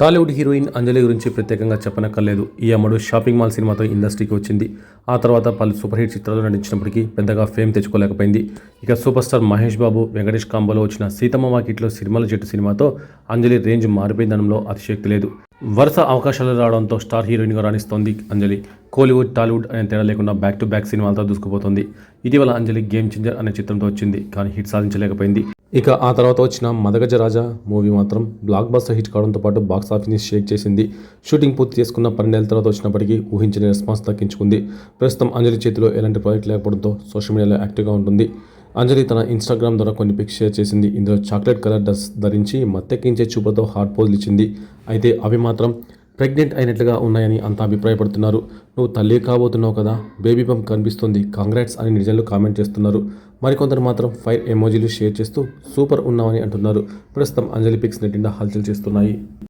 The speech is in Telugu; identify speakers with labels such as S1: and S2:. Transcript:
S1: టాలీవుడ్ హీరోయిన్ అంజలి గురించి ప్రత్యేకంగా చెప్పనక్కర్లేదు. ఈ అమ్మడు షాపింగ్ మాల్ సినిమాతో ఇండస్ట్రీకి వచ్చింది. ఆ తర్వాత పలు సూపర్ హిట్ చిత్రాలు నటించినప్పటికీ పెద్దగా ఫేమ్ తెచ్చుకోలేకపోయింది. ఇక సూపర్ స్టార్ మహేష్ బాబు వెంకటేష్ కాంబోలో వచ్చిన సీతమ్మ వాకిట్లో సినిమాల జట్టు సినిమాతో అంజలి రేంజ్ మారిపోయిందనంలో అతిశక్తి లేదు. వరుస అవకాశాలు రావడంతో స్టార్ హీరోయిన్గా రాణిస్తోంది అంజలి. కోలీవుడ్ టాలీవుడ్ అనే తేడా లేకుండా బ్యాక్ టు బ్యాక్ సినిమాలతో దూసుకుపోతుంది. ఇటీవల అంజలి గేమ్ చేంజర్ అనే చిత్రంతో వచ్చింది కానీ హిట్ సాధించలేకపోయింది. ఇక ఆ తర్వాత వచ్చిన మదగజ రాజా మూవీ మాత్రం బ్లాక్ బస్టర్ హిట్ కావడంతో పాటు బాక్స్ ఆఫీస్ని షేక్ చేసింది. షూటింగ్ పూర్తి చేసుకున్న పన్నెండేళ్ళ తర్వాత వచ్చినప్పటికీ ఊహించని రెస్పాన్స్ దక్కించుకుంది. ప్రస్తుతం అంజలి చేతిలో ఎలాంటి ప్రాజెక్ట్ లేకపోవడంతో సోషల్ మీడియాలో యాక్టివ్గా ఉంటుంది. అంజలి తన ఇన్స్టాగ్రామ్ ద్వారా కొన్ని పిక్స్ షేర్ చేసింది. ఇందులో చాక్లెట్ కలర్ డ్రెస్ ధరించి మత్తెక్కించే చూపులతో హార్ట్ పోజులు ఇచ్చింది అయితే అవి మాత్రం ప్రెగ్నెంట్ అయినట్లుగా ఉన్నాయని అంతా అభిప్రాయపడుతున్నారు. నువ్వు తల్లి కాబోతున్నావు కదా బేబీ పంప్ కనిపిస్తుంది. కాంగ్రాట్స్ అని నిజాలు కామెంట్ చేస్తున్నారు. మరికొందరు మాత్రం ఫైర్ ఎమోజీలు షేర్ చేస్తూ సూపర్ ఉన్నామని అంటున్నారు. ప్రస్తుతం అంజలి పిక్స్ నెట్టిండా హల్చల్ చేస్తున్నాయి.